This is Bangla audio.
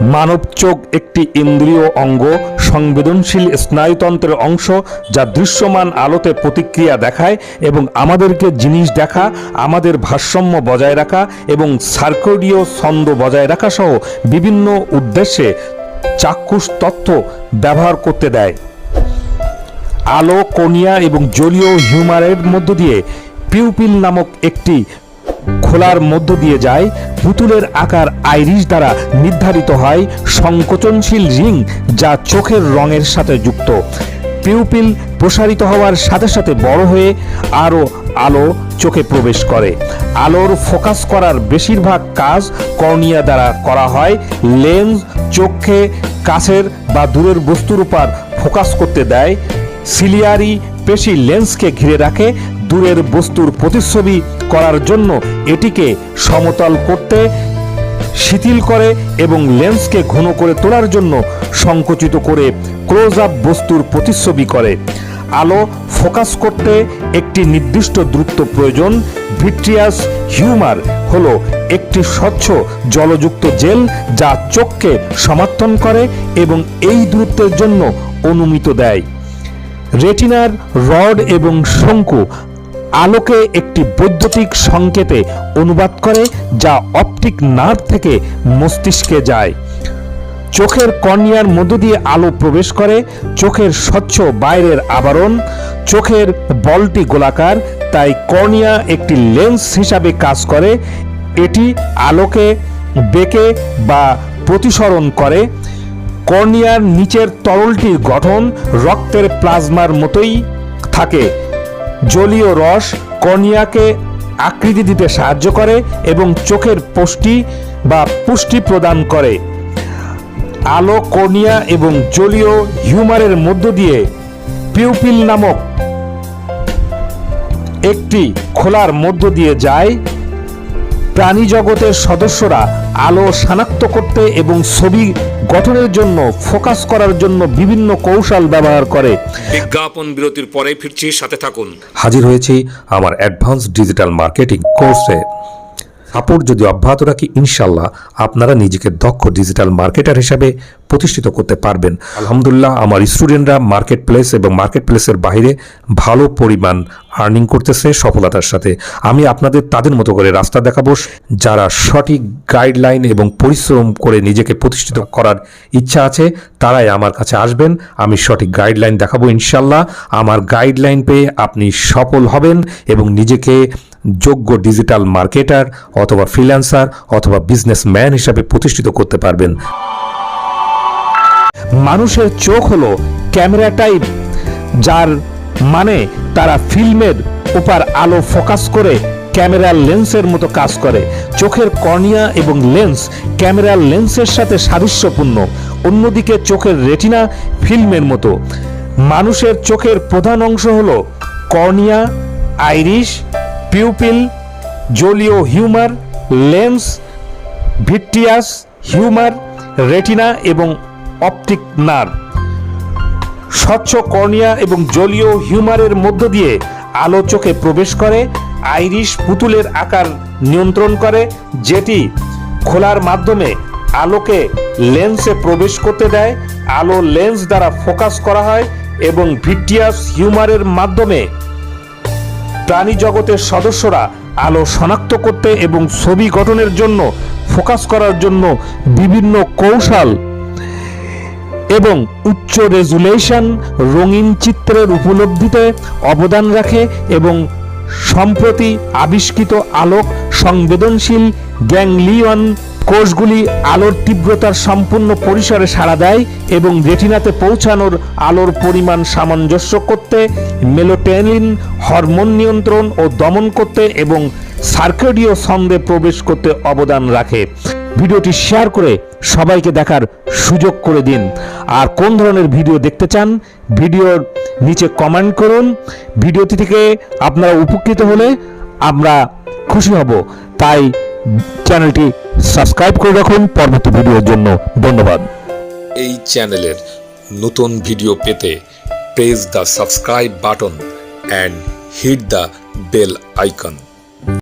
মানব চোখ একটি ইন্দ্রিয় অঙ্গ, সংবেদনশীল স্নায়ুতন্ত্রের অংশ যা দৃশ্যমান আলোতে প্রতিক্রিয়া দেখায় এবং আমাদেরকে জিনিস দেখা, আমাদের ভারসাম্য বজায় রাখা এবং সার্কোডীয় ছন্দ বজায় রাখা সহ বিভিন্ন উদ্দেশ্যে চাক্ষুষ তথ্য ব্যবহার করতে দেয়। আলো, কোনিয়া এবং জলীয় হিউমারের মধ্য দিয়ে পিউপিল নামক একটি খোলার মধ্য দিয়ে যায়, পুতুলের আকার আইরিশ দ্বারা নির্ধারিত হয় সংকোচনশীল রিং যা চোখের রঙের সাথে যুক্ত। পিউপিল প্রসারিত হওয়ার সাথে সাথে বড় হয়ে আরও আলো চোখে প্রবেশ করে। আলোর ফোকাস করার বেশিরভাগ কাজ কর্নিয়া দ্বারা করা হয়। লেন্স চোখে কাছের বা দূরের বস্তুর উপর ফোকাস করতে দেয়। সিলিয়ারি পেশি লেন্সকে ঘিরে রাখে। দূরের বস্তুর প্রতিচ্ছবি করার জন্য এটিকে সমতল করতে, শিথিল করে এবং লেন্সকে ঘন করে তোলার জন্য সংকুচিত করে ক্লোজ আপ বস্তুর প্রতিচ্ছবি করে। আলো ফোকাস করতে একটি নির্দিষ্ট দূরত্ব প্রয়োজন। ভিট্রিয়াস হিউমার হল একটি স্বচ্ছ জলযুক্ত জেল যা চোখকে সমর্থন করে এবং এই দূরত্বের জন্য অনুমিত দেয়। রেটিনার রড এবং শঙ্কু আলোকে একটি বৈদ্যুতিক সংকেতে অনুবাদ করে যা অপটিক নার্ভ থেকে মস্তিষ্কে যায়। চোখের কর্নিয়ার মধ্য দিয়ে আলো প্রবেশ করে, চোখের স্বচ্ছ বাইরের আবরণ, চোখের বলটি গোলাকার, তাই কর্নিয়া একটি লেন্স হিসাবে কাজ করে। এটি আলোকে বেঁকে বা প্রতিসরণ করে। কর্নিয়ার নিচের তরলটির গঠন রক্তের প্লাজমার মতোই থাকে। জলীয় রস কর্নিয়াকে আকৃতি দিতে সাহায্য করে এবং চোখের পুষ্টি বা পুষ্টি প্রদান করে। আলো কর্নিয়া এবং জলীয় হিউমারের মধ্য দিয়ে পিউপিল নামক একটি খোলার মধ্য দিয়ে যায়। প্রাণী জগতের সদস্যরা আলো শনাক্ত করতে এবং ছবি গঠনের জন্য ফোকাস করার জন্য বিভিন্ন কৌশল ব্যবহার করে। বিজ্ঞাপন বিরতির পরে ফিরছি সাথে থাকুন। হাজির হয়েছি আমার অ্যাডভান্স ডিজিটাল মার্কেটিং কোর্সে। সাপোর্ট যদি অব্যাহত রাখি ইনশাল্লাহ আপনারা নিজেকে দক্ষ ডিজিটাল মার্কেটার হিসাবে প্রতিষ্ঠিত করতে পারবেন। আলহামদুলিল্লাহ, আমার স্টুডেন্টরা মার্কেট প্লেস এবং মার্কেট প্লেসের বাইরে ভালো পরিমাণ আর্নিং করতেছে সফলতার সাথে। আমি আপনাদের তাদের মতো করে রাস্তা দেখাবো, যারা সঠিক গাইডলাইন এবং পরিশ্রম করে নিজেকে প্রতিষ্ঠিত করার ইচ্ছা আছে, তারাই আমার কাছে আসবেন, আমি সঠিক গাইডলাইন দেখাবো ইনশাল্লাহ আমার গাইডলাইন পেয়ে আপনি সফল হবেন এবং নিজেকে যোগ্য ডিজিটাল মার্কেটার অথবা ফ্রিল্যান্সার অথবা বিজনেসম্যান হিসাবে প্রতিষ্ঠিত করতে পারবেন। মানুষের চোখ হলো ক্যামেরা টাইপ যার মানে তারা ফিল্মের উপর আলো ফোকাস করে ক্যামেরার লেন্সের মতো কাজ করে। চোখের কর্নিয়া এবং লেন্স ক্যামেরার লেন্সের সাথে সাদৃশ্যপূর্ণ, অন্যদিকে চোখের রেটিনা ফিল্মের মতো। মানুষের চোখের প্রধান অংশ হলো কর্নিয়া আইরিশ পিউপিল, জলীয় humour, lens, vitreous, humour, retina এবং অপটিক নার্ভ। স্বচ্ছ কর্নিয়া এবং জলীয় হিউমারের মধ্য দিয়ে আলো চোখে প্রবেশ করে, আইরিশ পুতুলের আকার নিয়ন্ত্রণ করে, যেটি খোলার মাধ্যমে আলোকে লেন্সে প্রবেশ করতে দেয়। আলো লেন্স দ্বারা ফোকাস করা হয় এবং ভিট্রিয়াস হিউমারের মাধ্যমে প্রাণী জগতের সদস্যরা আলো শনাক্ত করতে এবং ছবি গঠনের জন্য ফোকাস করার জন্য বিভিন্ন কৌশল এবং উচ্চ রেজুলেশন রঙিন চিত্রের উপলব্ধিতে অবদান রাখে এবং সম্প্রতি আবিষ্কৃত আলোক সংবেদনশীল গ্যাংলিয়ন কোষগুলি আলোর তীব্রতার সম্পূর্ণ পরিসরে সাড়া দেয় এবং রেটিনাতে পৌঁছানোর আলোর পরিমাণ সামঞ্জস্য করতে, মেলোটেনিন, হরমোন নিয়ন্ত্রণ ও দমন করতে এবং সার্কেডীয় ছন্দে প্রবেশ করতে অবদান রাখে। ভিডিওটি শেয়ার করে সবাইকে দেখার সুযোগ করে দিন। আর কোন ধরনের ভিডিও দেখতে চান, ভিডিওর নিচে কমেন্ট করুন। ভিডিওটি থেকে আপনারা উপকৃত হলে আমরা খুশি হব। তাই চ্যানেলটি সাবস্ক্রাইব করে রাখুন। পরবর্তী ভিডিওর জন্য ধন্যবাদ। এই চ্যানেলের নতুন ভিডিও পেতে press the subscribe button and hit the bell icon